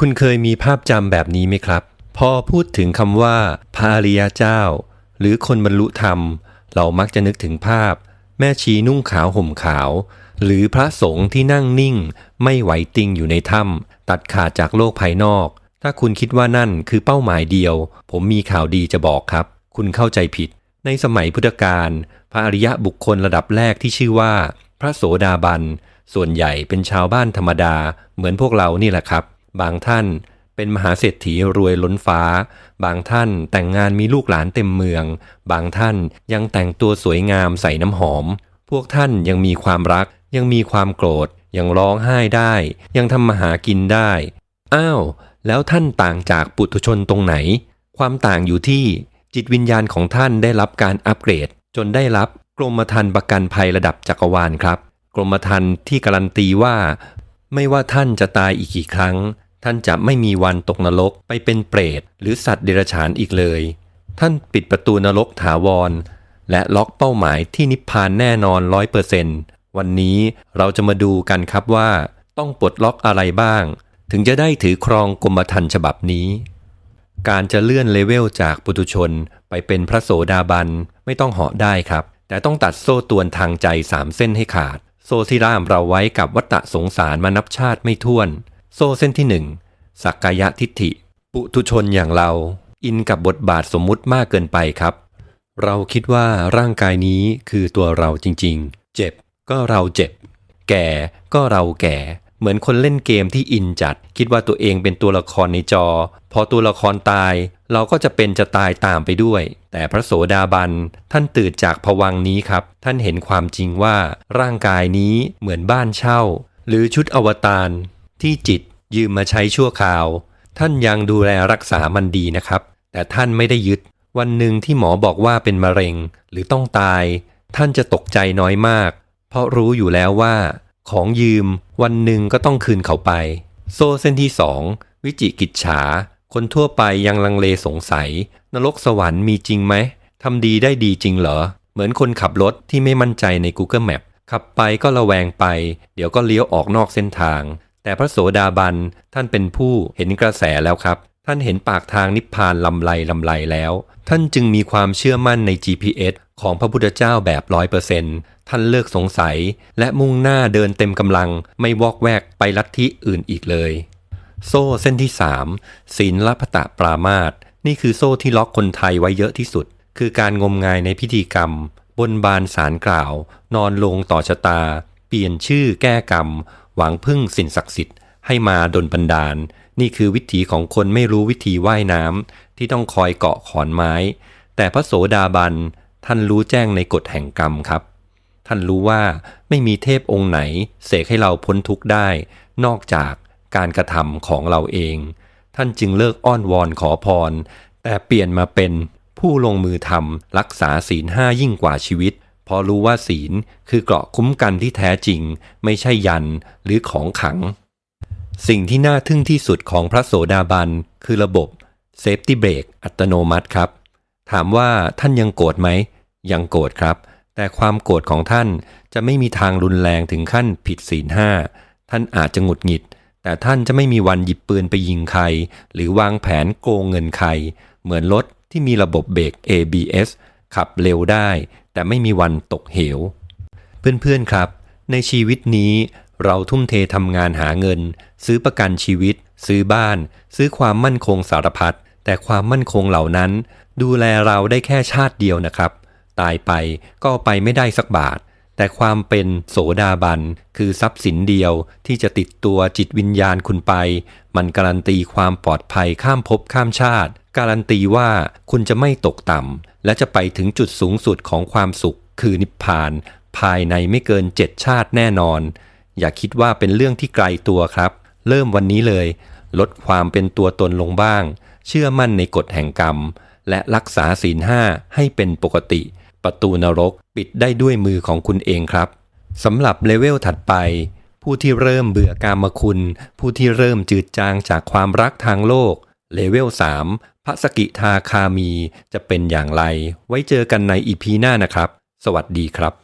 คุณเคยมีภาพจำแบบนี้ไหมครับ พอพูดถึงคำว่าพระอริยเจ้า หรือคนบรรลุธรรม เรามักจะนึกถึงภาพ แม่ชีนุ่งขาวห่มขาว หรือพระสงฆ์ที่นั่งนิ่ง ไม่ไหวติงอยู่ในถ้ำตัดขาดจากโลกภายนอก ถ้าคุณคิดว่านั่นคือเป้าหมายเดียว ผมมีข่าวดีจะบอกครับ คุณเข้าใจผิด ในสมัยพุทธกาลพระอริยะบุคคลระดับแรกที่ชื่อว่า พระโสดาบันส่วนใหญ่เป็นชาวบ้านธรรมดา เหมือนพวกเรานี่แหละครับ บางท่านเป็นมหาเศรษฐีรวยล้นฟ้า บางท่านแต่งงานมีลูกหลานเต็มเมือง บางท่านยังแต่งตัวสวยงามใส่น้ำหอม พวกท่านยังมีความรัก ยังมีความโกรธ ยังร้องไห้ได้ ยังทำมาหากินได้ อ้าว แล้วท่านต่างจากปุถุชนตรงไหน ความต่างอยู่ที่จิตวิญญาณของท่านได้รับการอัปเกรด จนได้รับกรมธรรม์ประกันภัยระดับจักรวาลครับ กรมธรรม์ที่การันตีว่า ไม่ว่าท่านจะตายอีกกี่ครั้ง ท่านจะไม่มีวันตกนรกไปเป็นเปรต หรือสัตว์เดรัจฉานอีกเลย ท่านปิดประตูนรกถาวร และล็อกเป้าหมายที่นิพพานแน่นอนร้อยเปอร์เซนต์วันนี้เราจะมาดูกันครับว่า ต้องปลดล็อกอะไรบ้าง ถึงจะได้ถือครองกรมธรรม์ฉบับนี้ การจะเลื่อนเลเวลจากปุถุชนไปเป็นพระโสดาบันไม่ต้องเหาะได้ครับ แต่ต้องตัดโซ่ตวนทางใจสามเส้นให้ขาด โซ่ที่ร่ามเราไว้กับวัฏสงสารมานับชาติไม่ท้วน โซ่เส้นที่หนึ่งสักกายทิฏฐิ ปุถุชนอย่างเรา อินกับบทบาทสมมุติมากเกินไปครับ เราคิดว่าร่างกายนี้คือตัวเราจริงๆ เจ็บก็เราเจ็บ แก่ก็เราแก่ เหมือนคนเล่นเกมที่อินจัด คิดว่าตัวเองเป็นตัวละครในจอ พอตัวละครตาย เราก็จะเป็นจะตายตามไปด้วย แต่พระโสดาบันท่านตื่นจากผวังนี้ครับ ท่านเห็นความจริงว่า ร่างกายนี้เหมือนบ้านเช่า หรือชุดอวตาร ที่จิตยืมมาใช้ชั่วคราว ท่านยังดูแลรักษามันดีนะครับ แต่ท่านไม่ได้ยึด วันหนึ่งที่หมอบอกว่าเป็นมะเร็งหรือต้องตาย ท่านจะตกใจน้อยมาก เพราะรู้อยู่แล้วว่า ของยืมวันหนึ่งก็ต้องคืนเขาไป โซเส้นที่สองวิจิกิจฉา คนทั่วไปยังลังเลสงสัย นรกสวรรค์มีจริงไหมทำดีได้ดีจริงเหรอ เหมือนคนขับรถที่ไม่มั่นใจใน Google Map ขับไปก็ระแวงไป เดี๋ยวก็เลี้ยวออกนอกเส้นทาง แต่พระโสดาบันท่านเป็นผู้เห็นกระแสแล้วครับ ท่านเห็นปากทางนิพพานลำไรลำไรแล้ว ท่านจึงมีความเชื่อมั่นใน GPS ของพระพุทธเจ้าแบบร้อยเปอร์เซนต์ท่านเลิกสงสัย และมุ่งหน้าเดินเต็มกำลังไม่วอกแวกไปลัทธิอื่นอีกเลย โซ่เส้นที่ 3 ศีลละพตะปรามาตนี่คือโซ่ที่ล็อกคนไทยไว้เยอะที่สุด คือการงมงายในพิธีกรรม บนบานสารกล่าว นอนลงต่อชะตา เปลี่ยนชื่อแก้กรรม หวังพึ่งสิ่งศักดิ์สิทธิ์ให้มาดลบันดาล นี่คือวิถีของคนไม่รู้วิธีว่ายน้ำที่ต้องคอยเกาะขอนไม้ แต่พระโสดาบันท่านรู้แจ้งในกฎแห่งกรรมครับ ท่านรู้ว่าไม่มีเทพองค์ไหน เสกให้เราพ้นทุกข์ได้ นอกจากการกระทำของเราเอง ท่านจึงเลิกอ้อนวอนขอพร แต่เปลี่ยนมาเป็นผู้ลงมือทำรักษาศีลห้ายิ่งกว่าชีวิต พอรู้ว่าศีลคือเกราะคุ้มกันที่แท้จริง ไม่ใช่ยันหรือของขัง สิ่งที่น่าทึ่งที่สุดของพระโสดาบันคือระบบเซฟตี้เบรกอัตโนมัติครับ ถามว่าท่านยังโกรธไหม ยังโกรธครับ แต่ความโกรธของท่านจะไม่มีทางรุนแรงถึงขั้นผิดศีลห้าท่านอาจจะหงุดหงิด แต่ท่านจะไม่มีวันหยิบปืนไปยิงใคร หรือวางแผนโกงเงินใคร เหมือนรถที่มีระบบเบรก ABS ขับเร็วได้ แต่ไม่มีวันตกเหว เพื่อนๆครับ ในชีวิตนี้เราทุ่มเททำงานหาเงิน ซื้อประกันชีวิต ซื้อบ้าน ซื้อความมั่นคงสารพัดแต่ความมั่นคงเหล่านั้น ดูแลเราได้แค่ชาติเดียวนะครับ ตายไปก็ไปไม่ได้สักบาท แต่ความเป็นโสดาบันคือทรัพย์สินเดียวที่จะติดตัวจิตวิญญาณคุณไป มันการันตีความปลอดภัยข้ามภพข้ามชาติ การันตีว่าคุณจะไม่ตกต่ำและจะไปถึงจุดสูงสุดของความสุข คือนิพพาน ภายในไม่เกินเจ็ดชาติแน่นอน อย่าคิดว่าเป็นเรื่องที่ไกลตัวครับ เริ่มวันนี้เลย ลดความเป็นตัวตนลงบ้าง เชื่อมั่นในกฎแห่งกรรม และรักษาศีลห้าให้เป็นปกติ ประตูนรกปิดได้ด้วยมือของคุณเองครับสำหรับเลเวลถัดไป ผู้ที่เริ่มเบื่อกามคุณ ผู้ที่เริ่มจืดจางจากความรักทางโลกเลเวล 3 พระสกิทาคามีจะเป็นอย่างไร ไว้เจอกันในอีพีหน้านะครับ สวัสดีครับ